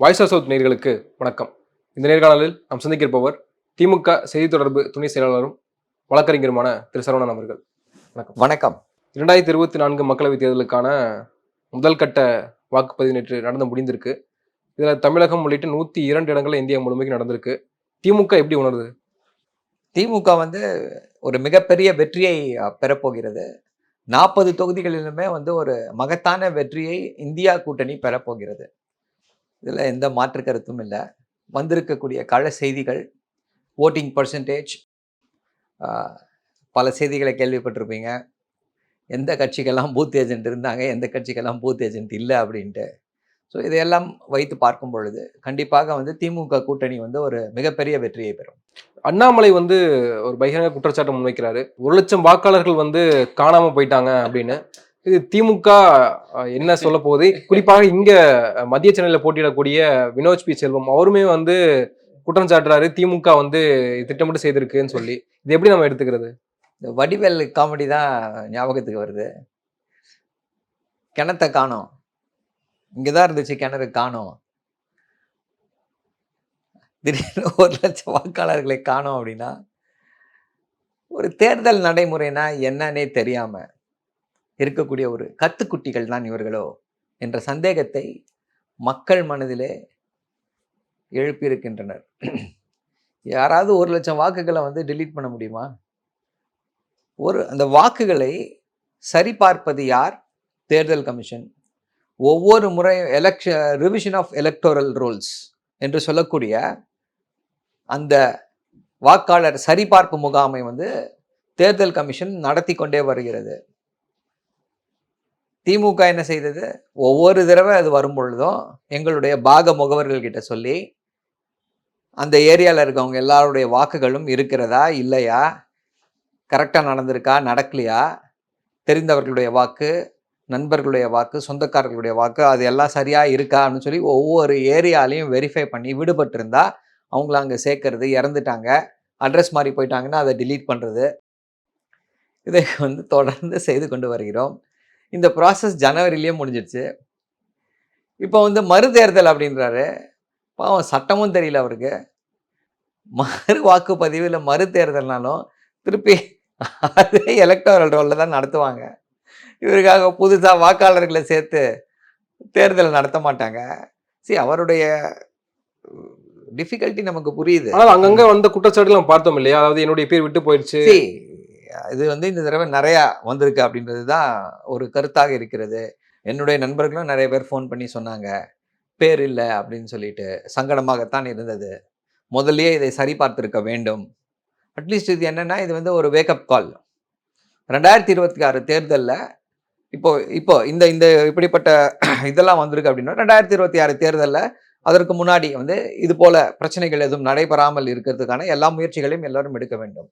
Voice of south நேர்களுக்கு வணக்கம். இந்த நேர்காணலில் நாம் சந்திக்கிருப்பவர் திமுக செய்தி தொடர்பு துணை செயலாளரும் வழக்கறிஞருமான திரு சரவணன் அவர்கள். வணக்கம். இரண்டாயிரத்தி இருபத்தி நான்கு மக்களவைத் தேர்தலுக்கான முதல் கட்ட வாக்குப்பதிவு நேற்று நடந்து முடிந்திருக்கு. இதில் தமிழகம் உள்ளிட்ட நூற்றி இரண்டு இடங்கள்ல இந்தியா முழுமைக்கு நடந்திருக்கு. திமுக எப்படி உணருது? திமுக வந்து ஒரு மிகப்பெரிய வெற்றியை பெறப்போகிறது. நாற்பது தொகுதிகளிலுமே வந்து ஒரு மகத்தான வெற்றியை இந்தியா கூட்டணி பெறப்போகிறது. இதில் எந்த மாற்று கருத்தும் இல்லை. வந்திருக்கக்கூடிய கள செய்திகள் ஓட்டிங் பர்சன்டேஜ் பல செய்திகளை கேள்விப்பட்டிருப்பீங்க. எந்த கட்சிக்கெல்லாம் பூத் ஏஜென்ட் இருந்தாங்க எந்த கட்சிக்கெல்லாம் பூத் ஏஜென்ட் இல்லை அப்படின்ட்டு. ஸோ இதையெல்லாம் வைத்து பார்க்கும் பொழுது கண்டிப்பாக வந்து திமுக கூட்டணி வந்து ஒரு மிகப்பெரிய வெற்றியை பெறும். அண்ணாமலை வந்து ஒரு பகிரங்க குற்றச்சாட்டை முன்வைக்கிறாரு. ஒரு லட்சம் வாக்காளர்கள் வந்து காணாமல் போயிட்டாங்க அப்படின்னு. இது திமுக என்ன சொல்ல போகுது? குறிப்பாக இங்க மத்திய சென்னையில போட்டியிடக்கூடிய வினோஜ் பி. செல்வம் அவருமே வந்து குற்றம் சாட்டுறாரு. திமுக வந்து திட்டமிட்டு செய்திருக்குன்னு சொல்லி. இது எப்படி நம்ம எடுத்துக்கிறது? இந்த வடிவேல் காமெடி தான் ஞாபகத்துக்கு வருது. கிணத்தை காணோம். இங்கே தான் இருந்துச்சு கிணறு காணோம். திடீர்னு ஒரு லட்சம் வாக்காளர்களை காணோம் அப்படின்னா ஒரு தேர்தல் நடைமுறைனா என்னன்னே தெரியாமல் இருக்கக்கூடிய ஒரு கத்துக்குட்டிகள் தான் இவர்களோ என்ற சந்தேகத்தை மக்கள் மனதிலே எழுப்பியிருக்கின்றனர். யாராவது ஒரு லட்சம் வாக்குகளை வந்து டிலீட் பண்ண முடியுமா? ஒரு அந்த வாக்குகளை சரிபார்ப்பது யார்? தேர்தல் கமிஷன். ஒவ்வொரு முறையும் election revision of electoral rolls என்று சொல்லக்கூடிய அந்த வாக்காளர் சரிபார்ப்பு முகாமை வந்து தேர்தல் கமிஷன் நடத்தி கொண்டே வருகிறது. திமுக என்ன செய்தது? ஒவ்வொரு தடவை அது வரும் பொழுதும் எங்களுடைய பாக முகவர்கள்கிட்ட சொல்லி அந்த ஏரியாவில் இருக்கவங்க எல்லாருடைய வாக்குகளும் இருக்கிறதா? இல்லையா? கரெக்டாக நடந்திருக்கா? நடக்கலையா? தெரிந்தவர்களுடைய வாக்கு நண்பர்களுடைய வாக்கு சொந்தக்காரர்களுடைய வாக்கு அது எல்லாம் சரியாக இருக்கா அப்படின்னு சொல்லி ஒவ்வொரு ஏரியாலையும் வெரிஃபை பண்ணி விடுபட்டிருந்தா அவங்கள அங்கே சேர்க்கறது இறந்துட்டாங்க. அட்ரஸ் மாறி போயிட்டாங்கன்னா அதை டிலீட் பண்ணுறது இதை வந்து தொடர்ந்து செய்து கொண்டு வருகிறோம். இந்த ப்ராசஸ் ஜனவரிலேயே முடிஞ்சிடுச்சு இப்போ வந்து மறுதேர்தல் அப்படின்றாரு. பாவம் சட்டமும் தெரியல அவருக்கு. மறு வாக்குப்பதிவு இல்லை மறுதேர்தல்னாலும் திருப்பி அதே எலக்டோரல் ரோலில் தான் நடத்துவாங்க. இவருக்காக புதுசாக வாக்காளர்களை சேர்த்து தேர்தல் நடத்த மாட்டாங்க. சரி அவருடைய டிஃபிகல்ட்டி நமக்கு புரியுது. ஆனால் அங்கங்க வந்த குற்றச்சாட்டுகள் நம்ம பார்த்தோம் இல்லையா? அதாவது என்னுடைய பேர் விட்டு போயிடுச்சு. இது வந்து இந்த தடவை நிறையா வந்திருக்கு அப்படின்றது தான் ஒரு கருத்தாக இருக்கிறது. என்னுடைய நண்பர்களும் நிறைய பேர் ஃபோன் பண்ணி சொன்னாங்க. பேர் இல்லை அப்படின்னு சொல்லிட்டு சங்கடமாகத்தான் இருந்தது. முதல்லயே இதை சரி பார்த்திருக்க வேண்டும். அட்லீஸ்ட் இது என்னன்னா இது வந்து ஒரு வேக்கப் கால் ரெண்டாயிரத்தி இருபத்தி ஆறு தேர்தலில் இப்போ இப்போ இந்த இந்த இப்படிப்பட்ட இதெல்லாம் வந்திருக்கு அப்படின்னா ரெண்டாயிரத்தி இருபத்தி ஆறு தேர்தலில் அதற்கு முன்னாடி வந்து இது போல பிரச்சனைகள் எதுவும் நடைபெறாமல் இருக்கிறதுக்கான எல்லா முயற்சிகளையும் எல்லாரும் எடுக்க வேண்டும்.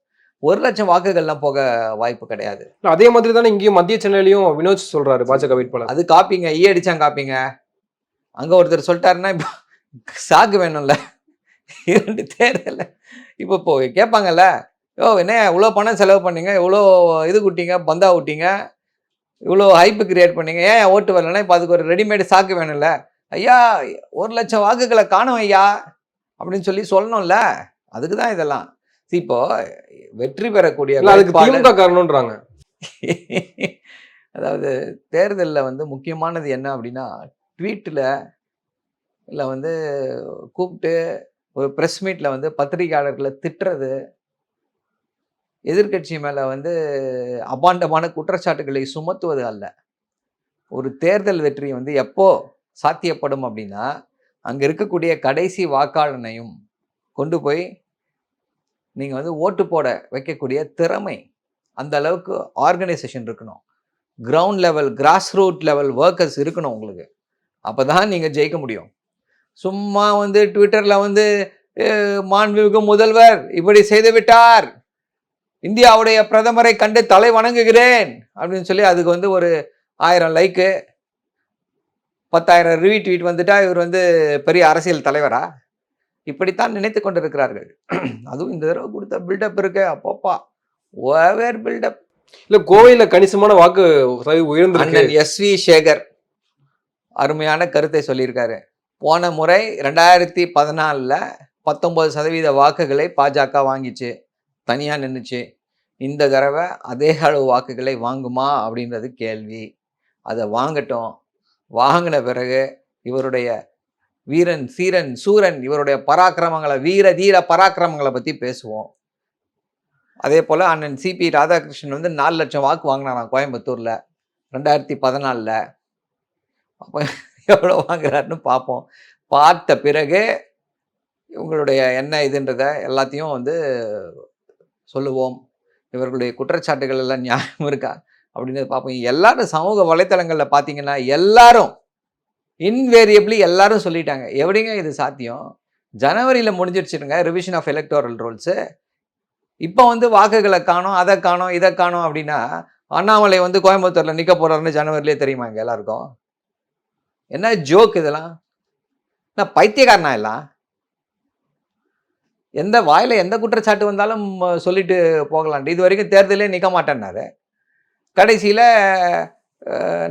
ஒரு லட்சம் வாக்குகள்லாம் போக வாய்ப்பு கிடையாது. அதே மாதிரி தானே இங்கேயும் மத்திய சென்னையிலையும் வினோஜ் சொல்றாரு பாஜக வேட்பாளர். அது காப்பீங்க ஈ அடிச்சாங்க காப்பீங்க. அங்க ஒருத்தர் சொல்லிட்டாருன்னா இப்போ சாக்கு வேணும்ல. இரண்டு தேர்தல்ல. இப்போ இப்போ கேட்பாங்கல்ல. யோ என்ன இவ்வளோ பணம் செலவு பண்ணீங்க இவ்வளோ இது விட்டீங்க பந்தா விட்டீங்க இவ்வளோ ஹைப்பு கிரியேட் பண்ணீங்க ஏன் ஓட்டு வரலன்னா இப்போ அதுக்கு ஒரு ரெடிமேடு சாக்கு வேணும்ல. ஐயா ஒரு லட்சம் வாக்குகளை காணும் ஐயா அப்படின்னு சொல்லி சொல்லணும்ல. அதுக்கு தான் இதெல்லாம். இப்போ வெற்றி பெறக்கூடிய அதுக்கு திமுக காரணம்ன்றாங்க. அதாவது தேர்தலில் வந்து முக்கியமானது என்ன அப்படின்னா ட்வீட்டில் இல்லை வந்து கூப்பிட்டு ஒரு ப்ரெஸ் மீட்டில் வந்து பத்திரிகையாளர்களை திட்டுறது எதிர்க்கட்சி மேலே வந்து அபாண்டமான குற்றச்சாட்டுகளை சுமத்துவது அல்ல. ஒரு தேர்தல் வெற்றி வந்து எப்போ சாத்தியப்படும் அப்படின்னா அங்கே இருக்கக்கூடிய கடைசி வாக்காளனையும் கொண்டு போய் நீங்கள் வந்து ஓட்டு போட வைக்கக்கூடிய திறமை அந்த அளவுக்கு ஆர்கனைசேஷன் இருக்கணும். Ground level grass root level workers இருக்கணும் உங்களுக்கு. அப்போ தான் நீங்கள் ஜெயிக்க முடியும். சும்மா வந்து ட்விட்டரில் வந்து மாண்புமிகு முதல்வர் இப்படி செய்து விட்டார். இந்தியாவுடைய பிரதமரை கண்டு தலை வணங்குகிறேன். அப்படின்னு சொல்லி அதுக்கு வந்து ஒரு ஆயிரம் லைக்கு பத்தாயிரம் ரிவி ட்வீட் வந்துட்டா இவர் வந்து பெரிய அரசியல் தலைவரா? இப்படித்தான் நினைத்து கொண்டிருக்கிறார்கள். அதுவும் இந்த தடவை கொடுத்த பில்டப் இருக்கு அப்பப்பா. ஓவர் பில்டப் இல்ல கோவையில கணிசமான வாக்கு உயர்ந்திருக்கு. அண்ணன் எஸ் வி சேகர் அருமையான கருத்தை சொல்லியிருக்காரு. போன முறை ரெண்டாயிரத்தி பதினாலில் பத்தொன்பது சதவீத வாக்குகளை பாஜக வாங்கிச்சு. தனியாக நின்றுச்சு இந்த தடவை அதே அளவு வாக்குகளை வாங்குமா அப்படின்றது கேள்வி. அதை வாங்கட்டும். வாங்கின பிறகு இவருடைய வீரன் சீரன் சூரன் இவருடைய பராக்கிரமங்களை வீர தீர பராக்கிரமங்களை பற்றி பேசுவோம். அதே போல் அண்ணன் சிபி ராதாகிருஷ்ணன் வந்து நாலு லட்சம் வாக்கு வாங்கினாராம் கோயம்புத்தூரில் ரெண்டாயிரத்தி பதினாலில். அப்போ எவ்வளோ வாங்குறாருன்னு பார்ப்போம் பார்த்த பிறகு இவங்களுடைய என்ன இதுன்றத எல்லாத்தையும் வந்து சொல்லுவோம். இவர்களுடைய குற்றச்சாட்டுகள் எல்லாம் நியாயம் இருக்கா? அப்படின்னு பார்ப்போம் எல்லாரும் சமூக வலைத்தளங்களில் பார்த்தீங்கன்னா எல்லாரும் இன்வேரியபிளி எல்லாரும் சொல்லிட்டாங்க. எப்படிங்க இது சாத்தியம்? ஜனவரியில் முடிஞ்சிடுச்சுருங்க ரிவிஷன் ஆஃப் எலக்டோரல் ரூல்ஸு இப்போ வந்து வாக்குகளை காணும் அதை காணும் இதை காணும் அப்படின்னா அண்ணாமலை வந்து கோயம்புத்தூரில் நிற்க போகிறாருன்னு ஜனவரிலே தெரியுமா இங்க எல்லாருக்கும்? என்ன ஜோக் இதெல்லாம்? நான் பைத்தியக்காரனா எல்லாம் எந்த வாயில் எந்த குற்றச்சாட்டு வந்தாலும் சொல்லிட்டு போகலான்ட்டு. இது வரைக்கும் தேர்தலே நிற்க மாட்டேன்னாரு. கடைசியில்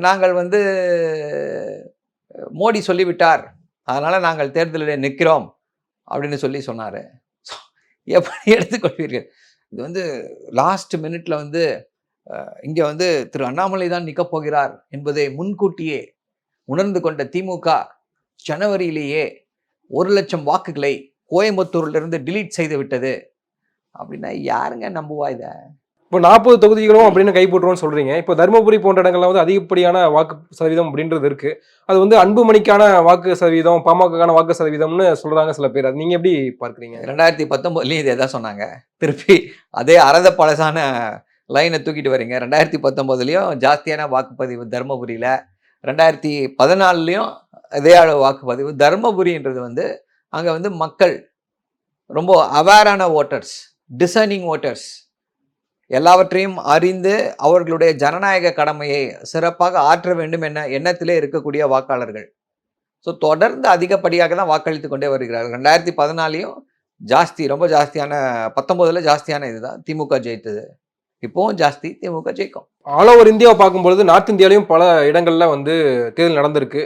நாங்கள் வந்து மோடி சொல்லிவிட்டார். அதனால் நாங்கள் தேர்தலில் நிற்கிறோம் அப்படின்னு சொல்லி சொன்னார். எப்படி எடுத்துக்கொள்வீர்கள்? இது வந்து லாஸ்ட் மினிட்ல வந்து இங்கே வந்து திரு அண்ணாமலை தான் நிற்கப் போகிறார் என்பதை முன்கூட்டியே உணர்ந்து கொண்ட திமுக ஜனவரியிலேயே ஒரு லட்சம் வாக்குகளை கோயம்புத்தூரிலிருந்து டிலீட் செய்து விட்டது. அப்படின்னா யாருங்க நம்புவா இதை? இப்போ நாற்பது தொகுதிகளும் அப்படின்னு கைப்பற்றுவோம்னு சொல்றீங்க. இப்போ தருமபுரி போன்ற இடங்கள்ல வந்து அதிகப்படியான வாக்கு சதவீதம் அப்படின்றது இருக்கு. அது வந்து அன்புமணிக்கான வாக்கு சதவீதம் பாமகக்கான வாக்கு சதவீதம்னு சொல்றாங்க சில பேர். அது நீங்க எப்படி பார்க்குறீங்க? ரெண்டாயிரத்தி பத்தொம்போதுலேயும் இதே தான் சொன்னாங்க. திருப்பி அதே அறத பழசான லைனை தூக்கிட்டு வரீங்க. ரெண்டாயிரத்தி பத்தொம்போதுலேயும் ஜாஸ்தியான வாக்குப்பதிவு தருமபுரியில். ரெண்டாயிரத்தி பதினாலுலேயும் அதே அளவு வாக்குப்பதிவு தருமபுரின்றது வந்து அங்கே வந்து மக்கள் ரொம்ப அவேரான ஓட்டர்ஸ் டிசைனிங் ஓட்டர்ஸ் எல்லாவற்றையும் அறிந்து அவர்களுடைய ஜனநாயக கடமையை சிறப்பாக ஆற்ற வேண்டும் என எண்ணத்திலே இருக்கக்கூடிய வாக்காளர்கள். ஸோ தொடர்ந்து அதிகப்படியாக தான் வாக்களித்து கொண்டே வருகிறார்கள். ரெண்டாயிரத்தி பதினாலையும் ஜாஸ்தி ரொம்ப ஜாஸ்தியான பத்தொம்போதில் ஜாஸ்தியான இதுதான் திமுக ஜெயித்தது. இப்போவும் ஜாஸ்தி திமுக ஜெயிக்கும். ஆல் ஓவர் இந்தியாவை பார்க்கும்பொழுது நார்த் இந்தியாலையும் பல இடங்கள்ல வந்து தேர்தல் நடந்திருக்கு.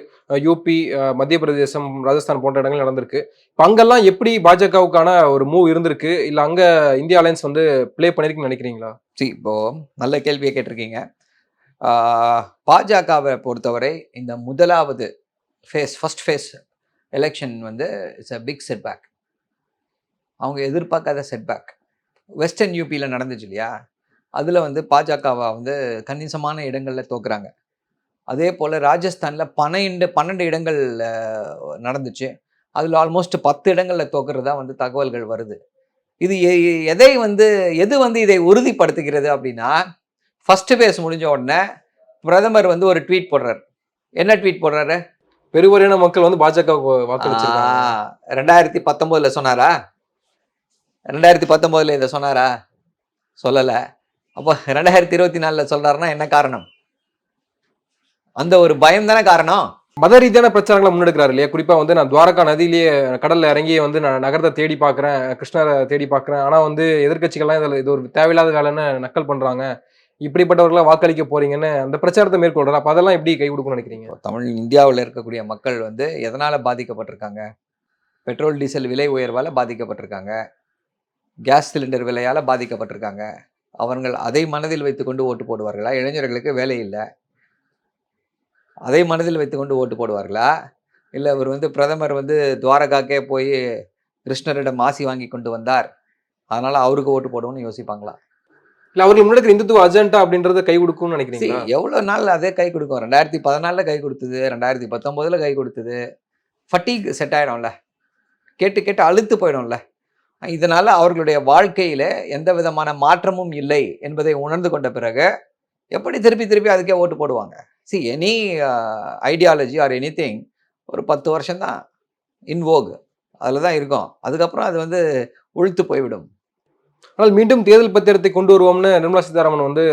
யூபி மத்திய பிரதேசம் ராஜஸ்தான் போன்ற இடங்கள் நடந்திருக்கு. இப்போ அங்கெல்லாம் எப்படி பாஜகவுக்கான ஒரு மூவ் இருந்திருக்கு? இல்ல அங்க இந்தியா அலையன்ஸ் வந்து ப்ளே பண்ணிருக்குன்னு நினைக்கிறீங்களா? சி இப்போ நல்ல கேள்வியை கேட்டிருக்கீங்க. பாஜகவை பொறுத்தவரை இந்த முதலாவது ஃபேஸ் ஃபர்ஸ்ட் ஃபேஸ் எலெக்ஷன் வந்து இட்ஸ் அ பிக் செட்பேக் அவங்க எதிர்பார்க்காத செட்பேக் வெஸ்டர்ன் யூபியில் நடந்துச்சு இல்லையா? அதில் வந்து பாஜகவை வந்து கணிசமான இடங்களில் தோக்குறாங்க. அதே போல் ராஜஸ்தானில் பன்னெண்டு பன்னெண்டு இடங்கள் நடந்துச்சு. அதில் ஆல்மோஸ்ட் பத்து இடங்களில் தோக்குறதா வந்து தகவல்கள் வருது. இது எதை வந்து எது வந்து இதை உறுதிப்படுத்துகிறது அப்படின்னா ஃபர்ஸ்ட் பேஸ் முடிஞ்ச உடனே பிரதமர் வந்து ஒரு ட்வீட் போடுறாரு. என்ன ட்வீட் போடுறாரு? பெருவாரியான மக்கள் வந்து வாக்களிச்சிருக்காங்க. ஆ, ரெண்டாயிரத்தி பத்தொன்பதுல சொன்னாரா? ரெண்டாயிரத்தி பத்தொன்பதுல இதை சொன்னாரா? சொல்லல. அப்போ ரெண்டாயிரத்தி இருபத்தி நாலுல சொல்றாருன்னா என்ன காரணம்? அந்த ஒரு பயம் தானே காரணம்? மத ரீதியான பிரச்சாரங்களை முன்னெடுக்கிறாரு இல்லையா? குறிப்பா வந்து நான் துவாரகா நதியிலேயே கடல்ல இறங்கி வந்து நான் நகரத்தை தேடி பார்க்கறேன் கிருஷ்ணரை தேடி பார்க்கறேன். ஆனா வந்து எதிர்க்கட்சிகள்லாம் இதுல இது ஒரு தேவையில்லாத வேலைன்னு நக்கல் பண்றாங்க. இப்படிப்பட்டவர்களை வாக்களிக்க போறீங்கன்னு அந்த பிரச்சாரத்தை மேற்கொள்றாரு. அப்ப அதெல்லாம் எப்படி கை கொடுக்கும்னு நினைக்கிறீங்க? தமிழ் இந்தியாவில் இருக்கக்கூடிய மக்கள் வந்து எதனால பாதிக்கப்பட்டிருக்காங்க? பெட்ரோல் டீசல் விலை உயர்வால் பாதிக்கப்பட்டிருக்காங்க. கேஸ் சிலிண்டர் விலையால் பாதிக்கப்பட்டிருக்காங்க. அவர்கள் அதை மனதில் வைத்துக்கொண்டு ஓட்டு போடுவார்களா? இளைஞர்களுக்கு வேலை இல்லை. அதை மனதில் வைத்துக்கொண்டு ஓட்டு போடுவார்களா? இல்லை இவர் வந்து பிரதமர் வந்து துவாரகாக்கே போய் கிருஷ்ணரிடம் ஆசி வாங்கி கொண்டு வந்தார். அதனால அவருக்கு ஓட்டு போடுவோம்னு யோசிப்பாங்களா? இல்ல அவர்கள் முன்னெடுக்கிற இந்துத்துவ அஜெண்டா அப்படின்றத கை கொடுக்கும்னு See, நினைக்கிறீங்களா? எவ்வளவு நாள் அதே கை கொடுக்கும்? ரெண்டாயிரத்தி பதினாலில் கை கொடுத்தது ரெண்டாயிரத்தி பத்தொம்போதுல கை கொடுத்தது. ஃபட்டீக் செட் ஆயிடும்ல. கேட்டு கேட்டு அழுத்து போயிடும்ல. இதனால் அவர்களுடைய வாழ்க்கையில் எந்த விதமான மாற்றமும் இல்லை என்பதை உணர்ந்து கொண்ட பிறகு எப்படி திருப்பி திருப்பி அதுக்கே ஓட்டு போடுவாங்க? See any ideology or any ஒரு பத்து வருஷம்தான் இன்வோக் அதில் தான் இருக்கும். அதுக்கப்புறம் அது வந்து உழுத்து போய்விடும். ஆனால் மீண்டும் தேர்தல் பத்திரத்தை கொண்டு வருவோம்னு நிர்மலா சீதாராமன் வந்து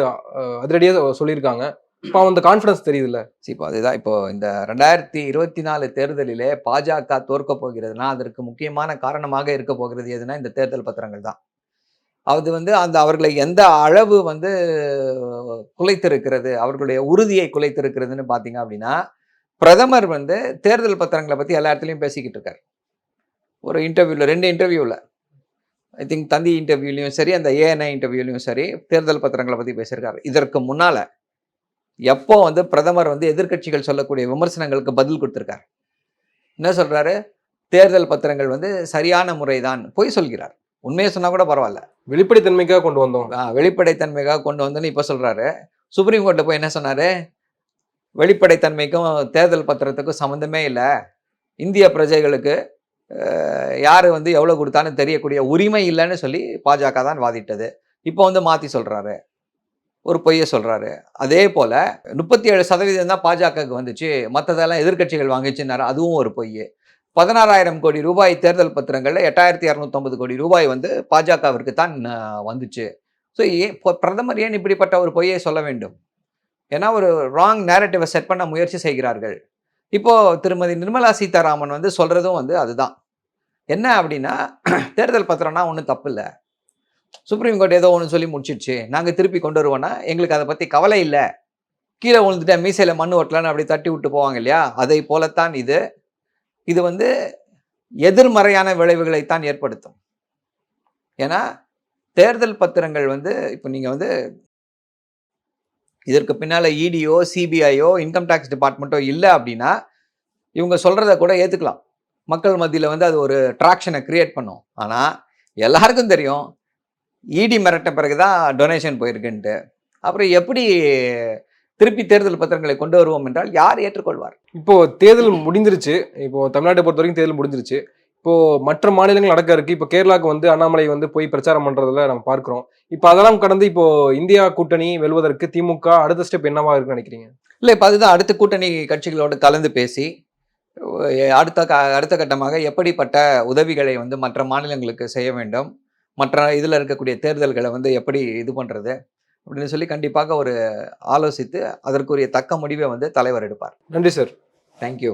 அதிரடியாக சொல்லியிருக்காங்க. இப்போ அந்த கான்ஃபிடன்ஸ் தெரியுதுல்ல. சரி, இப்போ அதுதான். இப்போ இந்த ரெண்டாயிரத்தி இருபத்தி நாலு தேர்தலிலே பாஜக தோற்க போகிறதுனா அதற்கு முக்கியமான காரணமாக இருக்க போகிறது எதுனா இந்த தேர்தல் பத்திரங்கள் தான். அது வந்து அந்த அவர்களை எந்த அளவு வந்து குலைத்திருக்கிறது அவர்களுடைய உறுதியை குலைத்திருக்கிறதுன்னு பார்த்தீங்க அப்படின்னா பிரதமர் வந்து தேர்தல் பத்திரங்களை பற்றி எல்லா இடத்துலையும் பேசிக்கிட்டு இருக்கார். ஒரு இன்டர்வியூவில் ரெண்டு இன்டர்வியூவில் ஐ திங்க் தந்தி இன்டர்வியூலையும் சரி அந்த ஏஎன்ஐ இன்டர்வியூலையும் சரி தேர்தல் பத்திரங்களை பற்றி பேசியிருக்காரு. இதற்கு முன்னால் எப்போ வந்து பிரதமர் வந்து எதிர்க்கட்சிகள் சொல்லக்கூடிய விமர்சனங்களுக்கு பதில் கொடுத்துருக்காரு? என்ன சொல்கிறாரு தேர்தல் பத்திரங்கள் வந்து சரியான முறைதான் பொய் சொல்கிறார். உண்மையை சொன்னால் கூட பரவாயில்ல. வெளிப்படைத்தன்மைக்காக கொண்டு வந்தோம். வெளிப்படைத்தன்மைக்காக கொண்டு வந்தோன்னு இப்போ சொல்கிறாரு சுப்ரீம் கோர்ட்டில் போய் என்ன சொன்னார்? வெளிப்படைத்தன்மைக்கும் தேர்தல் பத்திரத்துக்கும் சம்மந்தமே இல்லை. இந்திய பிரஜைகளுக்கு யார் வந்து எவ்வளோ கொடுத்தான்னு தெரியக்கூடிய உரிமை இல்லைன்னு சொல்லி பாஜக தான் வாதிட்டது. இப்போ வந்து மாற்றி சொல்கிறாரு ஒரு பொய்யை சொல்கிறாரு அதே போல் முப்பத்தி ஏழு சதவீதம் தான் பாஜகவுக்கு வந்துச்சு. மற்றதெல்லாம் எதிர்க்கட்சிகள் வாங்கிச்சுன்னாரு. அதுவும் ஒரு பொய் பதினாறாயிரம் கோடி ரூபாய் தேர்தல் பத்திரங்களில் எட்டாயிரத்தி இரநூத்தொம்பது கோடி ரூபாய் வந்து பாஜகவிற்கு தான் வந்துச்சு. ஸோ ஏன் பிரதமர் ஏன் இப்படிப்பட்ட ஒரு பொய்யை சொல்ல வேண்டும்? ஏன்னா ஒரு ராங் நேரட்டிவை செட் பண்ண முயற்சி செய்கிறார்கள். இப்போது திருமதி நிர்மலா சீதாராமன் வந்து சொல்கிறதும் வந்து அதுதான். என்ன அப்படின்னா தேர்தல் பத்திரம்னா ஒன்றும் தப்பு இல்லை. சுப்ரீம் கோர்ட் ஏதோ ஒன்று சொல்லி முடிச்சிடுச்சு. நாங்கள் திருப்பி கொண்டு வருவோன்னா எங்களுக்கு அதை பற்றி கவலை இல்லை. கீழே விழுந்துட்டேன் மீசையில் மண் ஓட்டலான்னு அப்படி தட்டி விட்டு போவாங்க இல்லையா? அதை போலத்தான் இது. இது வந்து எதிர்மறையான விளைவுகளைத்தான் ஏற்படுத்தும். ஏன்னா தேர்தல் பத்திரங்கள் வந்து இப்போ நீங்கள் வந்து இதற்கு பின்னால் இடியோ சிபிஐயோ இன்கம் டேக்ஸ் டிபார்ட்மெண்ட்டோ இல்லை அப்படின்னா இவங்க சொல்கிறத கூட ஏற்றுக்கலாம் மக்கள் மத்தியில் வந்து அது ஒரு ட்ராக்ஷனை கிரியேட் பண்ணும். ஆனால் எல்லாருக்கும் தெரியும் இடி மிரட்ட பிறகு தான் டொனேஷன் போயிருக்குன்ட்டு. அப்புறம் எப்படி திருப்பி தேர்தல் பத்திரங்களை கொண்டு வருவோம் என்றால் யார் ஏற்றுக்கொள்வார்? இப்போ தேர்தல் முடிஞ்சிருச்சு. இப்போ தமிழ்நாட்டை பொறுத்த வரைக்கும் தேர்தல் முடிஞ்சிருச்சு. இப்போ மற்ற மாநிலங்கள் நடக்க இருக்கு. இப்போ கேரளாக்கு வந்து அண்ணாமலை வந்து போய் பிரச்சாரம் பண்றதுல நம்ம பார்க்கிறோம். இப்போ அதெல்லாம் கடந்து இப்போ இந்தியா கூட்டணி வெல்வதற்கு திமுக அடுத்த ஸ்டெப் என்னவா இருக்குன்னு நினைக்கிறீங்க? இல்லை இப்போ அதுதான் அடுத்த கூட்டணி கட்சிகளோடு கலந்து பேசி அடுத்த அடுத்த கட்டமாக எப்படிப்பட்ட உதவிகளை வந்து மற்ற மாநிலங்களுக்கு செய்ய வேண்டும்? மற்ற இதில் இருக்கக்கூடிய தேர்தல்களை வந்து எப்படி இது பண்ணுறது அப்படின்னு சொல்லி கண்டிப்பாக ஒரு ஆலோசித்து அதற்குரிய தக்க முடிவை வந்து தலைவர் எடுப்பார். நன்றி சார். தேங்க்யூ